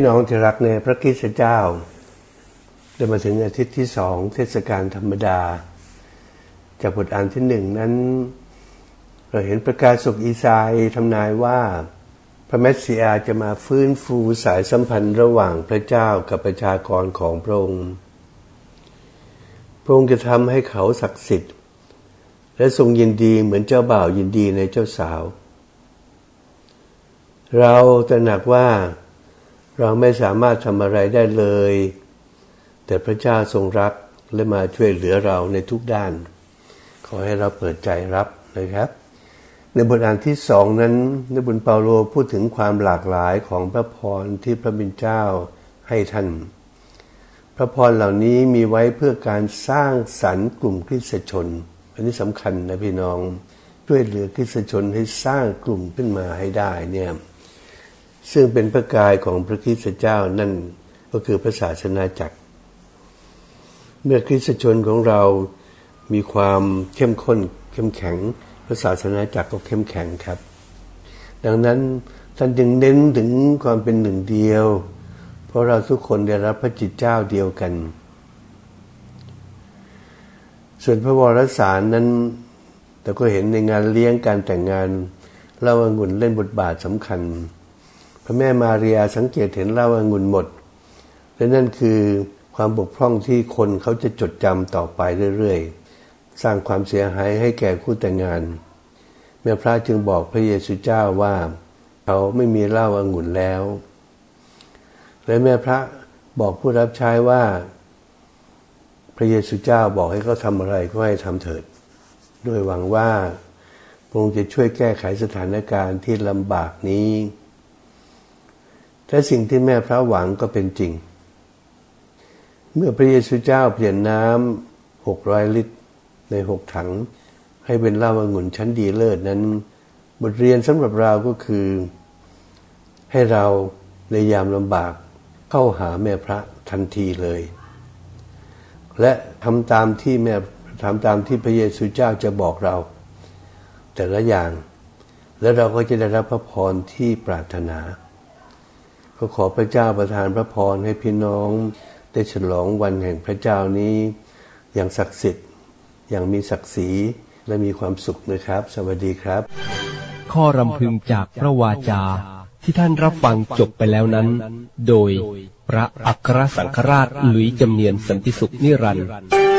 พี่น้องที่รักในพระคริสต์เจ้าได้มาถึงอาทิตย์ที่สองเทศกาลธรรมดา จากบทอ่านที่หนึ่งนั้น เราเห็นประกาศสุกอีสายทำนายว่า พระเมสสิอาจะมาฟื้นฟูสายสัมพันธ์ระหว่างพระเจ้ากับประชากรของพระองค์พระองค์จะทำให้เขาศักดิ์สิทธิ์ และทรงยินดีเหมือนเจ้าบ่าวยินดีในเจ้าสาว เราตระหนักว่า เราไม่สามารถทำอะไรได้เลย แต่พระเจ้าทรงรักและมาช่วยเหลือเราในทุกด้าน ขอให้เราเปิดใจรับนะครับ ในบทอ่านที่สองนั้นนบุญเปาโลพูดถึงความหลากหลายของพระพรที่พระบิดเจ้าให้ท่าน พระพรเหล่านี้มีไว้เพื่อการสร้างสรรค์กลุ่มคริสตชน อันนี้สำคัญนะพี่น้องช่วยเหลือคริสตชนให้สร้างกลุ่มขึ้นมาให้ได้เนี่ย ซึ่งเป็นพระกายของพระคริสตเจ้านั่นก็คือพระศาสนาจักร เมื่อคริสตชนของเรามีความเข้มข้นเข้มแข็ง พระศาสนาจักรก็เข้มแข็งครับ ดังนั้นท่านจึงเน้นถึงความเป็นหนึ่งเดียว เพราะเราทุกคนได้รับพระจิตเจ้าเดียวกัน ส่วนพระวรสารนั้น แต่ก็เห็นในงานเลี้ยงการแต่งงานเล่าองุ่นเล่นบทบาทสำคัญ พระแม่มารียาสังเกตเห็นเล่าองุ่นหมด และนั่นคือความบกพร่องที่คนเขาจะจดจำต่อไปเรื่อยๆ สร้างความเสียหายให้แก่คู่แต่งงาน แม่พระจึงบอกพระเยซูเจ้าว่า เขาไม่มีเหล้าอางุ่นแล้ว และแม่พระบอกผู้รับใช้ว่า พระเยซูเจ้าบอกให้เขาทำอะไรก็ให้ทำเถิด โดยหวังว่าพระองค์จะช่วยแก้ไขสถานการณ์ที่ลำบากนี้ และสิ่งที่แม่พระหวังก็เป็นจริง เมื่อพระเยซูเจ้าเปลี่ยนน้ำหกร้อยลิตรในหกถัง ให้เป็นเหล้าองุ่นชั้นดีเลิศนั้น บทเรียนสำหรับเราก็คือ ให้เราในยามลำบากเข้าหาแม่พระทันทีเลย และทำตามที่แม่ทำตามที่พระเยซูเจ้าจะบอกเรา แต่ละอย่าง แล้วเราก็จะได้รับพระพรที่ปรารถนา ก็ขอพระเจ้าประทานพระพรให้พี่น้อง ได้ฉลองวันแห่งพระเจ้านี้ อย่างศักดิ์สิทธิ์ อย่างมีศักดิ์ศรีและมีความสุขนะครับ สวัสดีครับ ข้อรำพึงจากพระวาจาที่ท่านรับฟังจบไปแล้วนั้น โดยพระอัครสังฆราชหลุยจำเนียนสันติสุขนิรันดร์